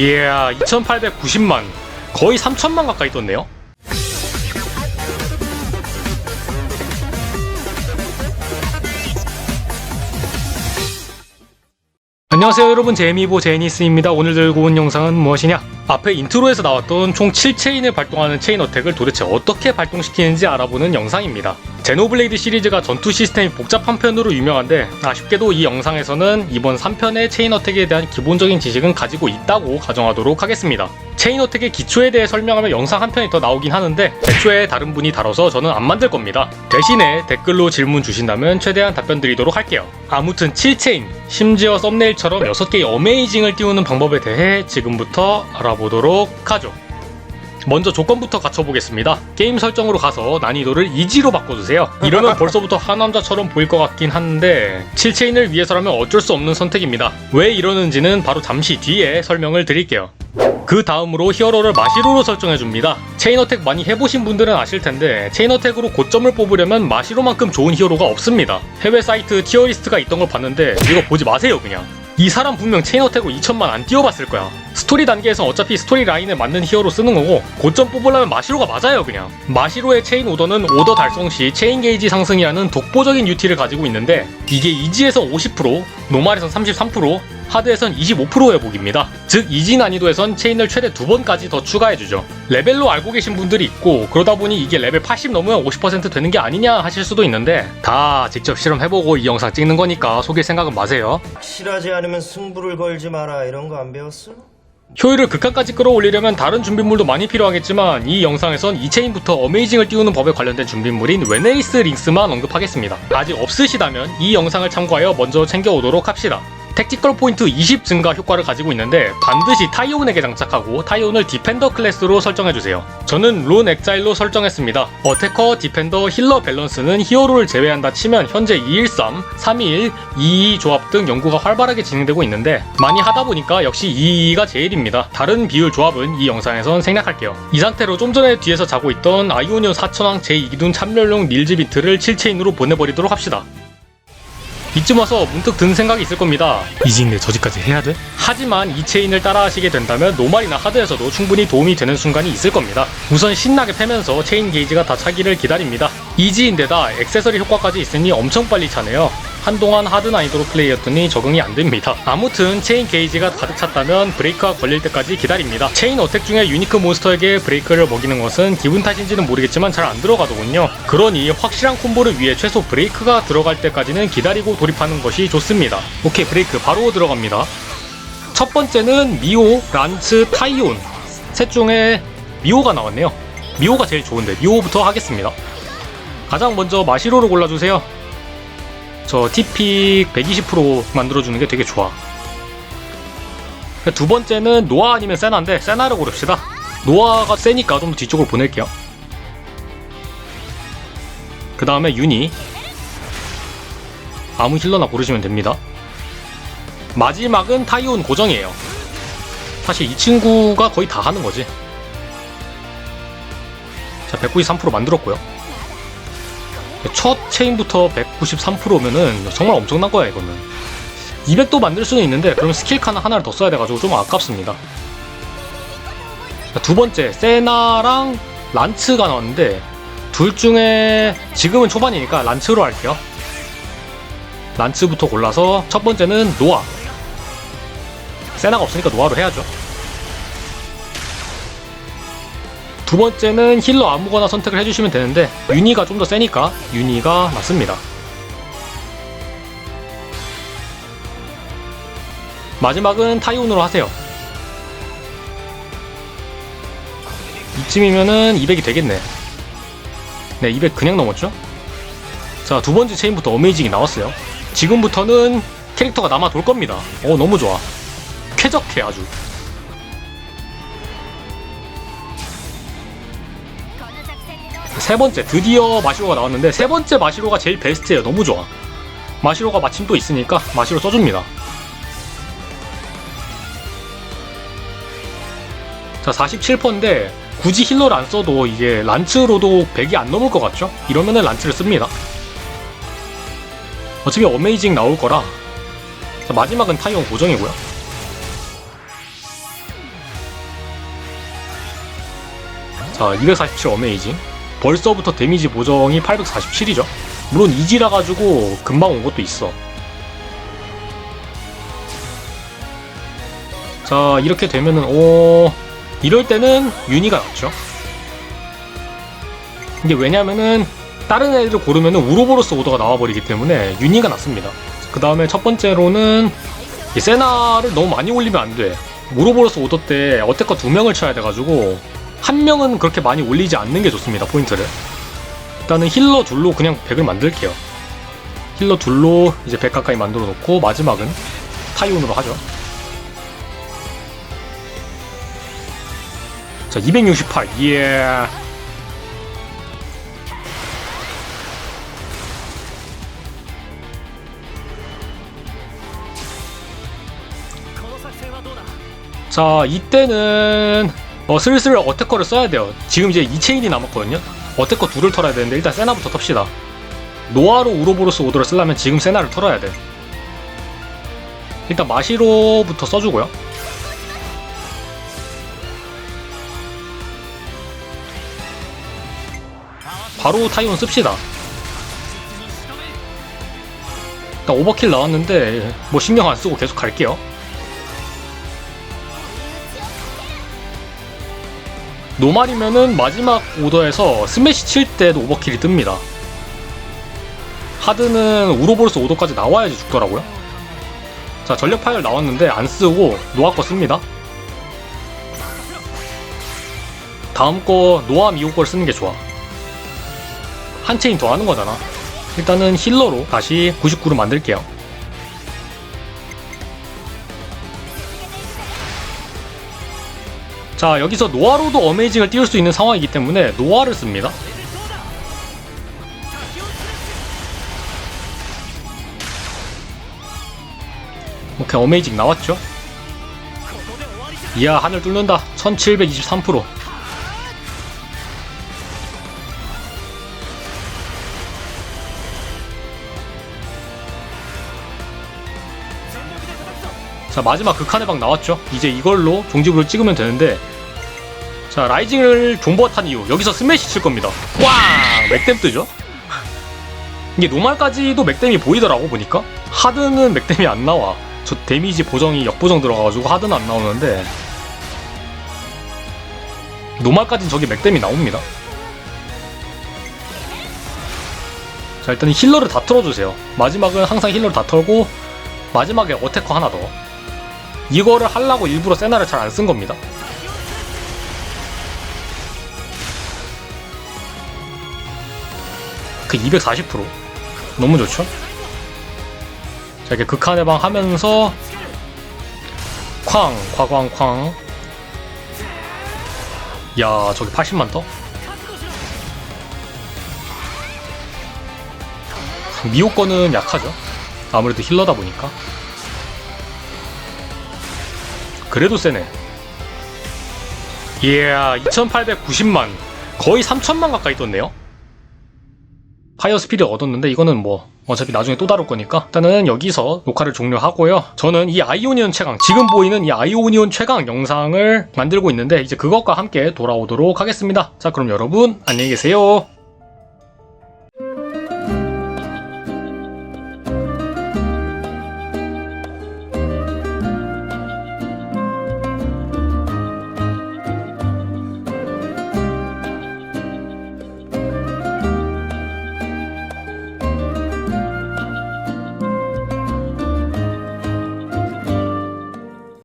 이야 2890만. 거의 3천만 가까이 떴네요. 안녕하세요 여러분. 제미보 제니스입니다. 오늘 들고 온 영상은 무엇이냐 앞에 인트로에서 나왔던 총 7체인을 발동하는 체인 어택을 도대체 어떻게 발동시키는지 알아보는 영상입니다. 제노블레이드 시리즈가 전투 시스템이 복잡한 편으로 유명한데 아쉽게도 이 영상에서는 이번 3편의 체인 어택에 대한 기본적인 지식은 가지고 있다고 가정하도록 하겠습니다. 체인 어택의 기초에 대해 설명하면 영상 한 편이 더 나오긴 하는데 애초에 다른 분이 다뤄서 저는 안 만들 겁니다. 대신에 댓글로 질문 주신다면 최대한 답변 드리도록 할게요. 아무튼 7체인 심지어 썸네일처럼 6개의 어메이징을 띄우는 방법에 대해 지금부터 알아보 도록 하죠. 먼저 조건부터 갖춰보겠습니다. 게임 설정으로 가서 난이도를 이지로 바꿔주세요. 이러면 벌써부터 하남자처럼 보일 것 같긴 한데 7체인을 위해서라면 어쩔 수 없는 선택입니다. 왜 이러는지는 바로 잠시 뒤에 설명을 드릴게요. 그 다음으로 히어로를 마시로로 설정해줍니다. 체인어택 많이 해보신 분들은 아실 텐데 체인어택으로 고점을 뽑으려면 마시로만큼 좋은 히어로가 없습니다. 해외 사이트 티어리스트가 있던 걸 봤는데 이거 보지 마세요 그냥. 이 사람 분명 체인어택으로 2천만 안 띄워봤을 거야. 스토리 단계에선 어차피 스토리 라인에 맞는 히어로 쓰는 거고 고점 뽑으려면 마시로가 맞아요 그냥. 마시로의 체인 오더는 오더 달성 시 체인 게이지 상승이라는 독보적인 유티를 가지고 있는데 이게 이지에서 50%, 노말에선 33%, 하드에선 25% 회복입니다. 즉 이지 난이도에선 체인을 최대 두 번까지 더 추가해주죠. 레벨로 알고 계신 분들이 있고 그러다 보니 이게 레벨 80 넘으면 50% 되는 게 아니냐 하실 수도 있는데 다 직접 실험해보고 이 영상 찍는 거니까 속일 생각은 마세요. 실하지 않으면 승부를 걸지 마라 이런 거 안 배웠어? 효율을 극한까지 끌어올리려면 다른 준비물도 많이 필요하겠지만 이 영상에선 이 체인부터 어메이징을 띄우는 법에 관련된 준비물인 웨네리스 링스만 언급하겠습니다. 아직 없으시다면 이 영상을 참고하여 먼저 챙겨오도록 합시다. 택티컬 포인트 20 증가 효과를 가지고 있는데 반드시 타이온에게 장착하고 타이온을 디펜더 클래스로 설정해주세요. 저는 론 엑자일로 설정했습니다. 어테커, 디펜더, 힐러 밸런스는 히어로를 제외한다 치면 현재 213, 321, 22 조합 등 연구가 활발하게 진행되고 있는데 많이 하다 보니까 역시 22가 제일입니다. 다른 비율 조합은 이 영상에선 생략할게요. 이 상태로 좀 전에 뒤에서 자고 있던 아이오니오 4천왕 제2기둔 참멸용 닐즈 비트를 7체인으로 보내버리도록 합시다. 이쯤 와서 문득 든 생각이 있을 겁니다. 이징내 저지까지 해야 돼? 하지만 이 체인을 따라 하시게 된다면 노말이나 하드에서도 충분히 도움이 되는 순간이 있을 겁니다. 우선 신나게 패면서 체인 게이지가 다 차기를 기다립니다. 이지인데다 액세서리 효과까지 있으니 엄청 빨리 차네요. 한동안 하드 난이도로 플레이했더니 적응이 안 됩니다. 아무튼 체인 게이지가 가득 찼다면 브레이크가 걸릴 때까지 기다립니다. 체인 어택 중에 유니크 몬스터에게 브레이크를 먹이는 것은 기분 탓인지는 모르겠지만 잘 안 들어가더군요. 그러니 확실한 콤보를 위해 최소 브레이크가 들어갈 때까지는 기다리고 돌입하는 것이 좋습니다. 오케이 브레이크 바로 들어갑니다. 첫 번째는 미오, 란츠, 타이온 셋 중에 미오가 나왔네요. 미오가 제일 좋은데 미오부터 하겠습니다. 가장 먼저 마시로를 골라주세요. 저 TP 120% 만들어주는 게 되게 좋아. 두 번째는 노아 아니면 세나인데 세나를 고릅시다. 노아가 세니까 좀더 뒤쪽으로 보낼게요. 그 다음에 유니. 아무 힐러나 고르시면 됩니다. 마지막은 타이온 고정이에요. 사실 이 친구가 거의 다 하는 거지. 자, 193% 만들었고요. 첫 체인부터 193%면은 정말 엄청난 거야 이거는. 200도 만들 수는 있는데 그럼 스킬 칸 하나를 더 써야 돼가지고 좀 아깝습니다. 두 번째 세나랑 란츠가 나왔는데 둘 중에 지금은 초반이니까 란츠로 할게요. 란츠부터 골라서 첫 번째는 노아. 세나가 없으니까 노아로 해야죠 두 번째는 힐러 아무거나 선택을 해주시면 되는데 유니가 좀 더 세니까 유니가 맞습니다. 마지막은 타이온으로 하세요. 이쯤이면은 200이 되겠네. 네, 200 그냥 넘었죠? 자, 두 번째 체인부터 어메이징이 나왔어요. 지금부터는 캐릭터가 남아 돌 겁니다. 어, 너무 좋아. 쾌적해, 아주. 세 번째 드디어 마시로가 나왔는데 세 번째 마시로가 제일 베스트예요. 너무 좋아. 마시로가 마침 또 있으니까 마시로 써줍니다. 자 47%인데 굳이 힐러를 안 써도 이게 란츠로도 100이 안 넘을 것 같죠? 이러면은 란츠를 씁니다. 어차피 어메이징 나올 거라 자, 마지막은 타이어 고정이고요. 자, 247 어메이징. 벌써부터 데미지 보정이 847이죠. 물론 이지라 가지고 금방 온 것도 있어. 자, 이렇게 되면은 오 이럴 때는 윤희가 낫죠. 이게 왜냐면은 다른 애들 을 고르면은 우로보로스 오더가 나와버리기 때문에 윤희가 낫습니다. 그 다음에 첫 번째로는 이 세나를 너무 많이 올리면 안 돼. 우로보로스 오더 때 어때껏 두 명을 쳐야 돼가지고 한 명은 그렇게 많이 올리지 않는 게 좋습니다. 포인트를. 일단은 힐러 둘로 그냥 100을 만들게요. 힐러 둘로 이제 100 가까이 만들어 놓고 마지막은 타이온으로 하죠. 자, 268. 예. 자, 이때는 어, 슬슬 어태커를 써야 돼요. 지금 이제 2체인이 남았거든요. 어태커 둘을 털어야 되는데 일단 세나부터 텁시다. 노아로 우로보로스 오더를 쓰려면 지금 세나를 털어야 돼. 일단 마시로부터 써주고요. 바로 타이온 씁시다. 일단 오버킬 나왔는데 뭐 신경 안 쓰고 계속 갈게요. 노말이면은 마지막 오더에서 스매시 칠 때도 오버킬이 뜹니다. 하드는 우로보르스 오더까지 나와야지 죽더라고요. 자, 전력 파일 나왔는데 안 쓰고 노아 거 씁니다. 다음 거 노아 미호 걸 쓰는 게 좋아. 한 체인 더 하는 거잖아. 일단은 힐러로 다시 99로 만들게요. 자, 여기서 노아로도 어메이징을 띄울 수 있는 상황이기 때문에 노아를 씁니다. 오케이, 어메이징 나왔죠? 이야, 하늘 뚫는다. 1723%. 자 마지막 극한의 방 나왔죠 이제 이걸로 종지부를 찍으면 되는데 자 라이징을 존버가 탄 이후 여기서 스매시 칠 겁니다. 꽝 맥댐 뜨죠? 이게 노말까지도 맥댐이 보이더라고 보니까? 하드는 맥댐이 안 나와. 저 데미지 보정이 역보정 들어가가지고 하드는 안 나오는데. 노말까지는 저기 맥댐이 나옵니다. 자 일단 힐러를 다 틀어주세요. 마지막은 항상 힐러를 다 털고 마지막에 어태커 하나 더. 이거를 하려고 일부러 세나를 잘 안 쓴 겁니다. 그240% 너무 좋죠? 자 이렇게 극한 해방 하면서 쾅 과광쾅 야 저기 80만 더? 미호 거는 약하죠 아무래도 힐러다 보니까 그래도 세네. 이야, 2890만. 거의 3000만 가까이 떴네요. 파이어 스피드 얻었는데 이거는 뭐 어차피 나중에 또 다룰 거니까 일단은 여기서 녹화를 종료하고요. 저는 이 아이오니온 최강, 지금 보이는 이 아이오니온 최강 영상을 만들고 있는데 이제 그것과 함께 돌아오도록 하겠습니다. 자, 그럼 여러분 안녕히 계세요.